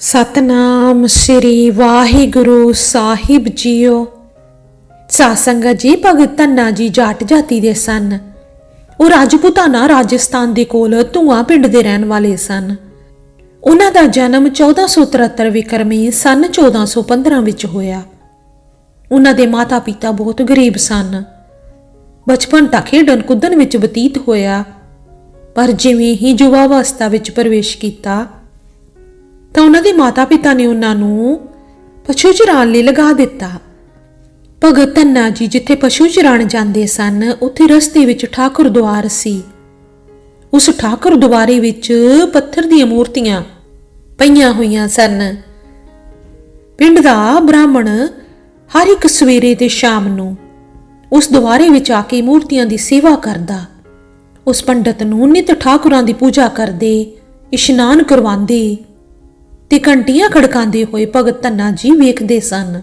ਸਤਨਾਮ ਸ੍ਰੀ ਵਾਹਿਗੁਰੂ ਸਾਹਿਬ ਜੀਓ। ਸਾਸੰਗਤ ਜੀ, ਭਗਤ ਧੰਨਾ ਜੀ, ਜਾਟ ਜਾਤੀ ਦੇ ਸਨ। ਉਹ ਰਾਜਪੂਤਾਨਾ ਰਾਜਸਥਾਨ ਦੇ ਕੋਲ ਧੂਆ ਪਿੰਡ ਦੇ ਰਹਿਣ ਵਾਲੇ ਸਨ। ਉਹਨਾਂ ਦਾ ਜਨਮ 1473 ਵਿਕਰਮੀ ਸਨ 1415 ਵਿੱਚ ਹੋਇਆ। ਉਹਨਾਂ ਦੇ ਮਾਤਾ-ਪਿਤਾ ਬਹੁਤ ਗਰੀਬ ਸਨ। ਬਚਪਨ ਤਾਂ ਖੇਡਣ ਕੁੱਦਣ ਵਿੱਚ ਬਤੀਤ ਹੋਇਆ। ਪਰ ਜਿਵੇਂ ਹੀ ਯੁਵਾ ਅਵਸਥਾ ਵਿੱਚ ਪ੍ਰਵੇਸ਼ ਕੀਤਾ ਤਾਂ ਉਹਨਾਂ ਦੇ ਮਾਤਾ-ਪਿਤਾ ਨੇ ਉਹਨਾਂ ਨੂੰ ਪਸ਼ੂ ਚਰਾਉਣ ਲਈ ਲਗਾ ਦਿੱਤਾ। ਭਗਤ ਧੰਨਾ ਜੀ ਜਿੱਥੇ ਪਸ਼ੂ ਚਰਾਉਣ ਜਾਂਦੇ ਸਨ, ਉੱਥੇ ਰਸਤੇ ਵਿੱਚ ਠਾਕੁਰ ਦੁਆਰ ਸੀ। ਉਸ ਠਾਕੁਰ ਦੁਆਰੇ ਵਿੱਚ ਪੱਥਰ ਦੀਆਂ ਮੂਰਤੀਆਂ ਪਈਆਂ ਹੋਈਆਂ ਸਨ। ਪਿੰਡ ਦਾ ਬ੍ਰਾਹਮਣ ਹਰ ਇੱਕ ਸਵੇਰੇ ਤੇ ਸ਼ਾਮ ਨੂੰ ਉਸ ਦੁਆਰੇ ਵਿੱਚ ਆ ਕੇ ਮੂਰਤੀਆਂ ਦੀ ਸੇਵਾ ਕਰਦਾ। ਉਸ ਪੰਡਤ ਨੂੰ ਨਿਤ ਠਾਕੁਰਾਂ ਦੀ ਪੂਜਾ ਕਰਦੇ, ਇਸ਼ਨਾਨ ਕਰਵਾਉਂਦੇ। ਤੇ ਘੰਟੀਆਂ ਖੜਕਾਉਂਦੇ ਹੋਏ ਭਗਤ ਧੰਨਾ ਜੀ ਵੇਖਦੇ ਸਨ।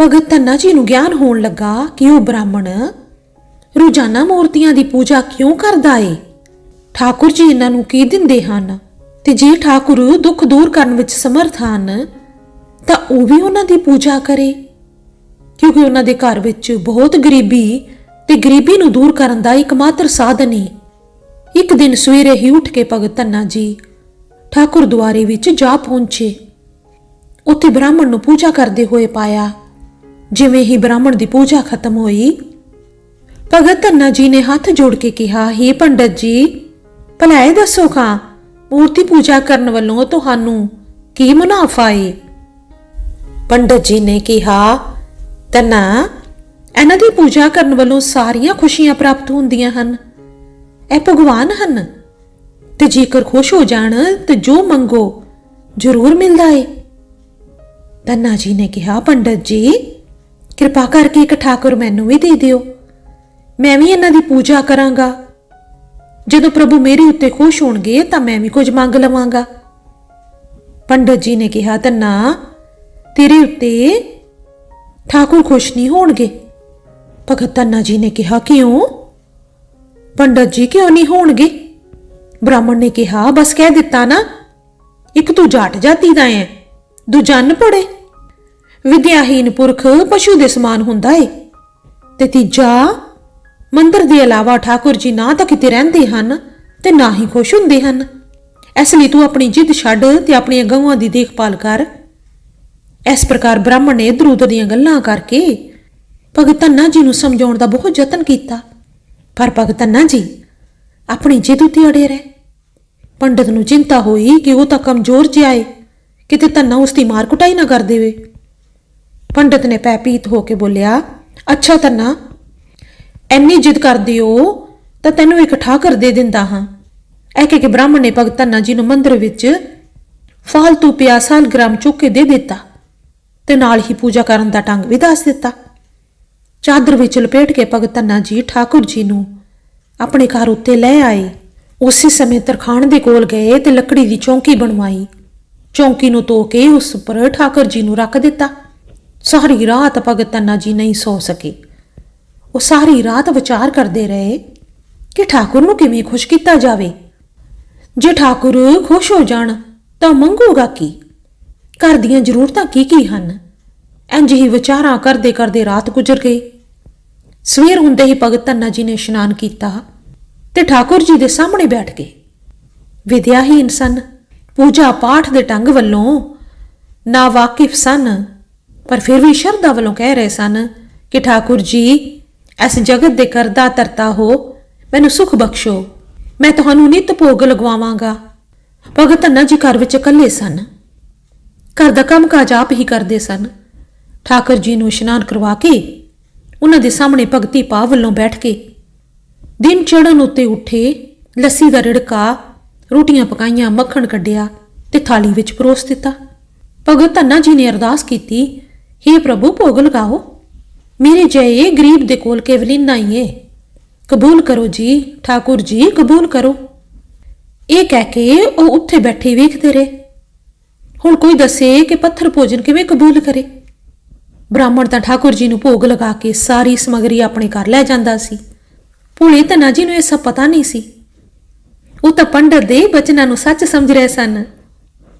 ਭਗਤ ਧੰਨਾ ਜੀ ਨੂੰ ਗਿਆਨ ਹੋਣ ਲੱਗਾ ਕਿ ਉਹ ਬ੍ਰਾਹਮਣ ਰੋਜ਼ਾਨਾ ਮੂਰਤੀਆਂ ਦੀ ਪੂਜਾ ਕਿਉਂ ਕਰਦਾ ਏ? ਠਾਕੁਰ ਜੀ ਇਹਨਾਂ ਨੂੰ ਕੀ ਦਿੰਦੇ ਹਨ? ਤੇ ਜੇ ਠਾਕੁਰ ਦੁੱਖ ਦੂਰ ਕਰਨ ਵਿੱਚ ਸਮਰਥ ਹਨ, ਤਾਂ ਉਹ ਵੀ ਉਹਨਾਂ ਦੀ ਪੂਜਾ ਕਰੇ। ਕਿਉਂਕਿ ਉਹਨਾਂ ਦੇ ਘਰ ਵਿੱਚ ਬਹੁਤ ਗਰੀਬੀ ਤੇ ਗਰੀਬੀ ਨੂੰ ਦੂਰ ਕਰਨ ਦਾ ਇੱਕਮਾਤਰ ਸਾਧਨ ਏ। ਇੱਕ ਦਿਨ ਸਵੇਰੇ ਹੀ ਉੱਠ ਕੇ ਭਗਤ ਧੰਨਾ ਜੀ ਠਾਕੁਰ ਦੁਆਰੇ ਵਿੱਚ ਜਾ ਪਹੁੰਚੇ। ਉੱਥੇ ਬ੍ਰਾਹਮਣ ਨੂੰ ਪੂਜਾ ਕਰਦੇ ਹੋਏ ਪਾਇਆ। ਜਿਵੇਂ ਹੀ ਬ੍ਰਾਹਮਣ ਦੀ ਪੂਜਾ ਖਤਮ ਹੋਈ, ਭਗਤ ਧੰਨਾ ਜੀ ਨੇ ਹੱਥ ਜੋੜ ਕੇ ਕਿਹਾ हे ਪੰਡਤ ਜੀ, ਭਲਾ ਦੱਸੋ ਖਾਂ ਮੂਰਤੀ ਪੂਜਾ ਕਰਨ ਵੱਲੋਂ ਤੁਹਾਨੂੰ ਕੀ ਮੁਨਾਫਾ ਏ? ਪੰਡਤ ਜੀ ਨੇ ਕਿਹਾ, ਧੰਨਾ, ਇਹਨਾਂ ਦੀ ਪੂਜਾ ਕਰਨ ਵੱਲੋਂ ਸਾਰੀਆਂ ਖੁਸ਼ੀਆਂ ਪ੍ਰਾਪਤ ਹੁੰਦੀਆਂ ਹਨ। ਇਹ ਭਗਵਾਨ ਹਨ। ਤੇ ਜੇਕਰ ਖੁਸ਼ ਹੋ ਜਾਣ, ਤੇ ਜੋ ਮੰਗੋ, ਜ਼ਰੂਰ ਮਿਲਦਾ ਏ। ਧੰਨਾ ਜੀ ਨੇ ਕਿਹਾ, ਪੰਡਤ ਜੀ, ਕਿਰਪਾ ਕਰਕੇ ਇੱਕ ਠਾਕੁਰ ਮੈਨੂੰ ਵੀ ਦੇ ਦਿਓ। ਮੈਂ ਵੀ ਇਹਨਾਂ ਦੀ ਪੂਜਾ ਕਰਾਂਗਾ। ਜਦੋਂ ਪ੍ਰਭੂ ਮੇਰੇ ਉੱਤੇ ਖੁਸ਼ ਹੋਣਗੇ, ਤਾਂ ਮੈਂ ਵੀ ਕੁਝ ਮੰਗ ਲਵਾਂਗਾ। ਪੰਡਤ ਜੀ ਨੇ ਕਿਹਾ ਤੰਨਾ ਤੇਰੇ ਉੱਤੇ ਠਾਕੁਰ ਖੁਸ਼ ਨਹੀਂ ਹੋਣਗੇ। ਭਗਤ ਧੰਨਾ ਜੀ ਨੇ ਕਿਹਾ, ਕਿਉਂ? ਪੰਡਤ ਜੀ, ਕਿਉਂ ਨਹੀਂ ਹੋਣਗੇ? ਬ੍ਰਾਹਮਣ ਨੇ ਕਿਹਾ, ਬਸ ਕਹਿ ਦਿੱਤਾ ਨਾ, ਇੱਕ ਤੂੰ ਜਾਟ ਜਾਤੀ ਦਾ ਹੈ, ਦੂਜਾ ਪੜੇ ਵਿਦਿਆਹੀਨ ਪੁਰਖ ਪਸ਼ੂ ਦੇ ਸਮਾਨ ਹੁੰਦਾ ਏ। ਤੇ ਤੀਜਾ, ਮੰਦਰ ਦੇ ਇਲਾਵਾ ਠਾਕੁਰ ਜੀ ਨਾ ਤਾਂ ਕਿਤੇ ਰਹਿੰਦੇ ਹਨ ਤੇ ਨਾ ਹੀ ਖੁਸ਼ ਹੁੰਦੇ ਹਨ। ਇਸ ਲਈ ਤੂੰ ਆਪਣੀ ਜਿੱਦ ਛੱਡ ਤੇ ਆਪਣੀਆਂ ਗਊਆਂ ਦੀ ਦੇਖਭਾਲ ਕਰ। ਇਸ ਪ੍ਰਕਾਰ ਬ੍ਰਾਹਮਣ ਨੇ ਇਧਰ ਉਧਰ ਦੀਆਂ ਗੱਲਾਂ ਕਰਕੇ ਭਗਤ ਧੰਨਾ ਜੀ ਨੂੰ ਸਮਝਾਉਣ ਦਾ ਬਹੁਤ ਯਤਨ ਕੀਤਾ। ਪਰ ਭਗਤ ਧੰਨਾ ਜੀ, ਆਪਣੀ ਜਿੱਦ ਉੱਤੇ ਅੜੇ ਰਹੇ। ਪੰਡਤ ਨੂੰ ਚਿੰਤਾ ਹੋਈ ਕਿ ਉਹ ਤਾਂ ਕਮਜ਼ੋਰ ਜਿਹਾ ਏ। ਕਿਤੇ ਧੰਨਾ ਉਸ ਦੀ ਮਾਰ ਕੁਟਾਈ ਨਾ ਕਰ ਦੇਵੇ। ਪੰਡਤ ਨੇ ਪੈਪੀਤ ਹੋ ਕੇ ਬੋਲਿਆ, ਅੱਛਾ ਧੰਨਾ ਐਨੀ ਜਿੱਦ ਕਰਦੀ ਹੋ ਤਾਂ ਤੈਨੂੰ ਇੱਕ ਠਾਕਰ ਦੇ ਦਿੰਦਾ ਹਾਂ। ਇਹ ਕਹਿ ਕੇ ਬ੍ਰਾਹਮਣ ਨੇ ਭਗਤ ਧੰਨਾ ਜੀ ਨੂੰ ਮੰਦਰ ਵਿੱਚ ਫਾਲਤੂ ਪਿਆ ਸਾਲ ਗ੍ਰਾਮ ਚੁੱਕ ਕੇ ਦੇ ਦਿੱਤਾ ਤੇ ਨਾਲ ਹੀ ਪੂਜਾ ਕਰਨ ਦਾ ਢੰਗ ਵੀ ਦੱਸ ਦਿੱਤਾ। ਚਾਦਰ ਵਿੱਚ ਲਪੇਟ ਕੇ ਭਗਤ ਧੰਨਾ ਜੀ ਠਾਕੁਰ ਜੀ ਨੂੰ ਆਪਣੇ ਘਰ ਉੱਤੇ ਲੈ ਆਏ। ਉਸੇ ਸਮੇਂ ਤਰਖਾਣ ਦੇ ਕੋਲ ਗਏ ਤੇ ਲੱਕੜੀ ਦੀ ਚੌਂਕੀ ਬਣਵਾਈ। ਚੌਂਕੀ ਨੂੰ ਧੋ ਕੇ ਉਸ ਉੱਪਰ ਠਾਕੁਰ ਜੀ ਨੂੰ ਰੱਖ ਦਿੱਤਾ। ਸਾਰੀ ਰਾਤ ਭਗਤ ਤੰਨਾ ਜੀ ਨਹੀਂ ਸੌ ਸਕੇ। ਉਹ ਸਾਰੀ ਰਾਤ ਵਿਚਾਰ ਕਰਦੇ ਰਹੇ ਕਿ ਠਾਕੁਰ ਨੂੰ ਕਿਵੇਂ ਖੁਸ਼ ਕੀਤਾ ਜਾਵੇ। ਜੇ ਠਾਕੁਰ ਖੁਸ਼ ਹੋ ਜਾਣ ਤਾਂ ਮੰਗੂਗਾ ਕੀ? ਘਰ ਦੀਆਂ ਜ਼ਰੂਰਤਾਂ ਕੀ ਕੀ ਹਨ? ਇੰਜ ਹੀ ਵਿਚਾਰਾਂ ਕਰਦੇ ਕਰਦੇ ਰਾਤ ਗੁਜ਼ਰ ਗਈ। ਸਵੇਰ ਹੁੰਦੇ ਹੀ ਭਗਤ ਧੰਨਾ ਜੀ ਨੇ ਇਸ਼ਨਾਨ ਕੀਤਾ। ਤੇ ਠਾਕੁਰ ਜੀ ਦੇ ਸਾਹਮਣੇ ਬੈਠ ਗਏ। ਵਿਦਿਆਹੀਨ ਸਨ, ਪੂਜਾ ਪਾਠ ਦੇ ਢੰਗ ਵੱਲੋਂ ਨਾ ਵਾਕਿਫ ਸਨ, ਪਰ ਫਿਰ ਵੀ ਸ਼ਰਧਾ ਵੱਲੋਂ ਕਹਿ ਰਹੇ ਸਨ ਕਿ ਠਾਕੁਰ ਜੀ, ਇਸ ਜਗਤ ਦੇ ਕਰਦਾ ਤਰਤਾ ਹੋ, ਮੈਨੂੰ ਸੁਖ ਬਖਸ਼ੋ, ਮੈਂ ਤੁਹਾਨੂੰ ਨਿਤ ਭੋਗ ਲਗਵਾਵਾਂਗਾ। ਭਗਤ ਧੰਨਾ ਜੀ ਘਰ ਵਿੱਚ ਇਕੱਲੇ ਸਨ। ਘਰ ਦਾ ਕੰਮ ਕਾਜ ਆਪ ਹੀ ਕਰਦੇ ਸਨ। ਠਾਕੁਰ ਜੀ ਨੂੰ ਇਸ਼ਨਾਨ ਕਰਵਾ ਕੇ ਉਹਨਾਂ ਦੇ ਸਾਹਮਣੇ ਭਗਤੀ ਭਾਵ ਵੱਲੋਂ ਬੈਠ ਕੇ ਦਿਨ ਚੜ੍ਹਨ ਉੱਤੇ ਉੱਠੇ, ਲੱਸੀ ਦਾ ਰਿੜਕਾ, ਰੋਟੀਆਂ ਪਕਾਈਆਂ, ਮੱਖਣ ਕੱਢਿਆ ਤੇ ਥਾਲੀ ਵਿੱਚ ਪਰੋਸ ਦਿੱਤਾ। ਭਗਤ ਧੰਨਾ ਜੀ ਨੇ ਅਰਦਾਸ ਕੀਤੀ हे ਪ੍ਰਭੂ, ਭੋਗ ਲਗਾਓ। ਮੇਰੇ ਜਏ ਗਰੀਬ ਦੇ ਕੋਲ ਕੇਵਲ ਇੰਨਾ ਹੀ ਏ। ਕਬੂਲ ਕਰੋ ਜੀ, ਠਾਕੁਰ ਜੀ, ਕਬੂਲ ਕਰੋ। ਇਹ ਕਹਿ ਕੇ ਉਹ ਉੱਥੇ ਬੈਠੇ ਵੇਖਦੇ ਰਹੇ। ਹੁਣ ਕੋਈ ਦੱਸੇ ਕਿ ਪੱਥਰ ਭੋਜਨ ਕਿਵੇਂ ਕਬੂਲ ਕਰੇ। ਬ੍ਰਾਹਮਣ ਤਾਂ ਠਾਕੁਰ ਜੀ ਨੂੰ ਭੋਗ ਲਗਾ ਕੇ ਸਾਰੀ ਸਮਗਰੀ ਆਪਣੇ ਘਰ ਲੈ ਜਾਂਦਾ ਸੀ। ਭੋਲੇ ਧੰਨਾ ਜੀ ਨੂੰ ਇਹ ਸਭ ਪਤਾ ਨਹੀਂ ਸੀ। ਉਹ ਤਾਂ ਪੰਡਤ ਦੇ ਬਚਨਾਂ ਨੂੰ ਸੱਚ ਸਮਝ ਰਹੇ ਸਨ।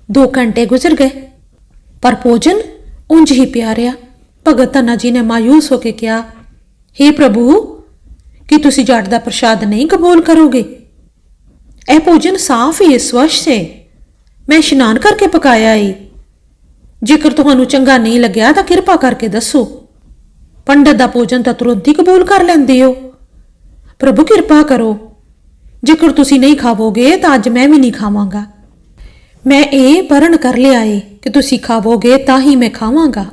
ਦੋ ਘੰਟੇ ਗੁਜ਼ਰ ਗਏ, ਪਰ ਭੋਜਨ ਉਂਝ ਹੀ ਪਿਆ ਰਿਹਾ ਭਗਤ ਧੰਨਾ ਜੀ ਨੇ ਮਾਯੂਸ ਹੋ ਕੇ ਕਿਹਾ हे ਪ੍ਰਭੂ, ਕੀ ਤੁਸੀਂ ਜੱਟ ਦਾ ਪ੍ਰਸ਼ਾਦ ਨਹੀਂ ਕਬੂਲ ਕਰੋਗੇ? ਇਹ ਭੋਜਨ ਸਾਫ਼ ਹੀ ਹੈ ਸਵੱਛ ਹੈ ਮੈਂ ਇਸ਼ਨਾਨ ਕਰਕੇ ਪਕਾਇਆ ਏ। ਜੇਕਰ ਤੁਹਾਨੂੰ ਚੰਗਾ ਨਹੀਂ ਲੱਗਿਆ ਤਾਂ ਕਿਰਪਾ ਕਰਕੇ ਦੱਸੋ। ਪੰਡਤ ਦਾ ਭੋਜਨ ਤਾਂ ਤੁਰੰਤ ਹੀ ਕਬੂਲ ਕਰ ਲੈਂਦੇ ਹੋ। ਪ੍ਰਭੂ, ਕਿਰਪਾ ਕਰੋ। ਜੇਕਰ ਤੁਸੀਂ ਨਹੀਂ ਖਾਵੋਗੇ, ਤਾਂ ਅੱਜ ਮੈਂ ਵੀ ਨਹੀਂ ਖਾਵਾਂਗਾ। ਮੈਂ ਇਹ ਪਰਨ ਕਰ ਲਿਆ ਏ ਕਿ ਤੁਸੀਂ ਖਾਵੋਗੇ, ਤਾਂ ਹੀ ਮੈਂ ਖਾਵਾਂਗਾ।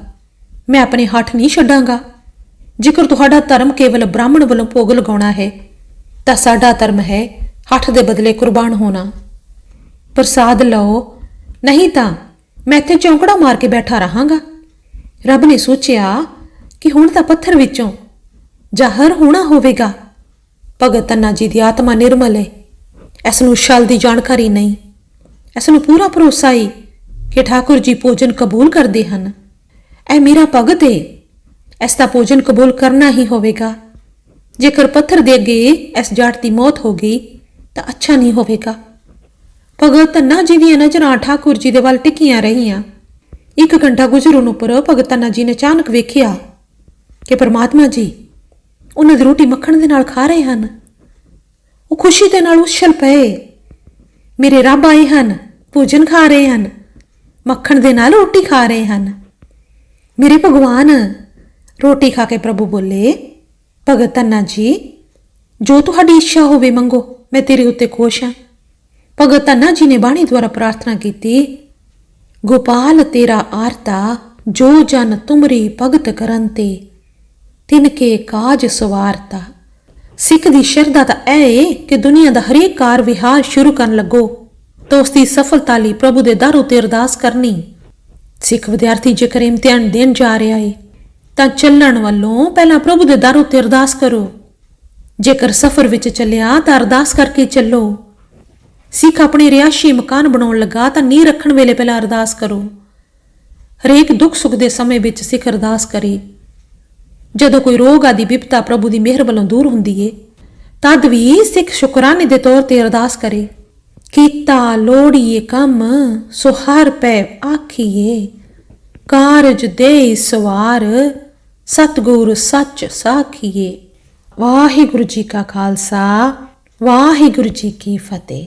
ਮੈਂ ਆਪਣੇ ਹੱਥ ਨਹੀਂ ਛੱਡਾਂਗਾ। ਜੇਕਰ ਤੁਹਾਡਾ ਧਰਮ ਕੇਵਲ ਬ੍ਰਾਹਮਣ ਵੱਲੋਂ ਭੋਗ ਲਗਾਉਣਾ ਹੈ, ਤਾਂ ਸਾਡਾ ਧਰਮ ਹੈ ਹੱਠ ਦੇ ਬਦਲੇ ਕੁਰਬਾਨ ਹੋਣਾ। ਪ੍ਰਸਾਦ ਲਓ। ਨਹੀਂ ਤਾਂ, ਮੈਂ ਇੱਥੇ ਚੌਂਕੜਾ ਮਾਰ ਕੇ ਬੈਠਾ ਰਹਾਂਗਾ। ਰੱਬ ਨੇ ਸੋਚਿਆ ਕਿ ਹੁਣ ਤਾਂ ਪੱਥਰ ਵਿੱਚੋਂ ਜ਼ਾਹਰ ਹੋਣਾ ਹੋਵੇਗਾ। ਭਗਤ ਧੰਨਾ ਜੀ ਦੀ ਆਤਮਾ ਨਿਰਮਲ ਹੈ ਇਸ ਨੂੰ ਛਲ ਦੀ ਜਾਣਕਾਰੀ ਨਹੀਂ। ਇਸ ਨੂੰ ਪੂਰਾ ਭਰੋਸਾ ਹੈ ਕਿ ਠਾਕੁਰ ਜੀ ਭੋਜਨ ਕਬੂਲ ਕਰਦੇ ਹਨ। ਇਹ ਮੇਰਾ ਭਗਤ ਹੈ ਇਸ ਦਾ ਭੋਜਨ ਕਬੂਲ ਕਰਨਾ ਹੀ ਹੋਵੇਗਾ। ਜੇਕਰ ਪੱਥਰ ਦੇ ਅੱਗੇ ਇਸ ਜਾਟ ਦੀ ਮੌਤ ਹੋ ਗਈ, ਤਾਂ ਅੱਛਾ ਨਹੀਂ ਹੋਵੇਗਾ। ਭਗਤ ਧੰਨਾ ਜੀ ਦੀਆਂ ਨਜ਼ਰਾਂ ਠਾਕੁਰ ਜੀ ਦੇ ਵੱਲ ਟਿਕੀਆਂ ਰਹੀਆਂ। ਇੱਕ ਘੰਟਾ ਗੁਜ਼ਰਨ ਉੱਪਰ ਭਗਤ ਧੰਨਾ ਜੀ ਨੇ ਅਚਾਨਕ ਵੇਖਿਆ ਕਿ ਪਰਮਾਤਮਾ ਜੀ ਉਹਨਾਂ ਦੀ ਰੋਟੀ ਮੱਖਣ ਦੇ ਨਾਲ ਖਾ ਰਹੇ ਹਨ। ਉਹ ਖੁਸ਼ੀ ਦੇ ਨਾਲ ਉਛਲ ਪਏ। ਮੇਰੇ ਰੱਬ ਆਏ ਹਨ, ਭੋਜਨ ਖਾ ਰਹੇ ਹਨ, ਮੱਖਣ ਦੇ ਨਾਲ ਰੋਟੀ ਖਾ ਰਹੇ ਹਨ। ਮੇਰੇ ਭਗਵਾਨ, ਰੋਟੀ ਖਾ ਕੇ ਪ੍ਰਭੂ ਬੋਲੇ, ਭਗਤ ਤੰਨਾ ਜੀ, ਜੋ ਤੁਹਾਡੀ ਇੱਛਾ ਹੋਵੇ ਮੰਗੋ, ਮੈਂ ਤੇਰੇ ਉੱਤੇ ਖੁਸ਼ ਹਾਂ। ਭਗਤ ਤੰਨਾ ਜੀ ਨੇ ਬਾਣੀ ਦੁਆਰਾ ਪ੍ਰਾਰਥਨਾ ਕੀਤੀ, ਗੋਪਾਲ ਤੇਰਾ ਆਰਤਾ, ਜੋ ਜਨ ਤੁਮਰੀ ਭਗਤ ਕਰਨ ਤੇ। ਤਿਨ ਕੇ ਕਾਜ ਸਵਾਰਤਾ। ਸਿੱਖ ਦੀ ਸ਼ਰਧਾ ਤਾਂ ਇਹ ਏ ਕਿ ਦੁਨੀਆ ਦਾ ਹਰੇਕ ਕਾਰ ਵਿਹਾਰ ਸ਼ੁਰੂ ਕਰਨ ਲੱਗੋ, ਤਾਂ ਉਸ ਦੀ ਸਫਲਤਾ ਲਈ ਪ੍ਰਭੂ ਦੇ ਦਰ ਉਤੇ ਅਰਦਾਸ ਕਰਨੀ। ਸਿੱਖ ਵਿਦਿਆਰਥੀ ਜੇਕਰ ਇਮਤਿਹਾਨ ਦੇਣ ਜਾ ਰਿਹਾ ਏ, ਤਾਂ ਚੱਲਣ ਵੱਲੋਂ ਪਹਿਲਾਂ ਪ੍ਰਭੂ ਦੇ ਦਰ ਉਤੇ ਅਰਦਾਸ ਕਰੋ। ਜੇਕਰ ਸਫ਼ਰ ਵਿੱਚ ਚੱਲਿਆ ਤਾਂ ਅਰਦਾਸ ਕਰਕੇ ਚੱਲੋ। ਸਿੱਖ ਆਪਣੇ ਰਿਹਾਇਸ਼ੀ ਮਕਾਨ ਬਣਾਉਣ ਲੱਗਾ ਤਾਂ ਨੀਂਹ ਰੱਖਣ ਵੇਲੇ ਪਹਿਲਾਂ ਅਰਦਾਸ ਕਰੋ। ਹਰੇਕ ਦੁੱਖ ਸੁੱਖ ਦੇ ਸਮੇਂ ਵਿੱਚ ਸਿੱਖ ਅਰਦਾਸ ਕਰੇ। ਜਦੋਂ ਕੋਈ ਰੋਗ ਆਦਿ ਵਿਪਤਾ ਪ੍ਰਭੂ ਦੀ ਮਿਹਰ ਵੱਲੋਂ ਦੂਰ ਹੁੰਦੀ ਏ, ਤਦ ਵੀ ਸਿੱਖ ਸ਼ੁਕਰਾਨੇ ਦੇ ਤੌਰ ਤੇ ਅਰਦਾਸ ਕਰੇ, ਕੀਤਾ ਲੋੜੀਏ ਕੰਮ, ਸੋ ਹਰ ਪੈ ਆਖੀਏ, ਕਾਰਜ ਦੇ ਸਵਾਰ, ਸਤਗੁਰ ਸੱਚ ਸਾਖੀਏ। ਵਾਹਿਗੁਰੂ ਜੀ ਕਾ ਖਾਲਸਾ, ਵਾਹਿਗੁਰੂ ਜੀ ਕੀ ਫਤਿਹ।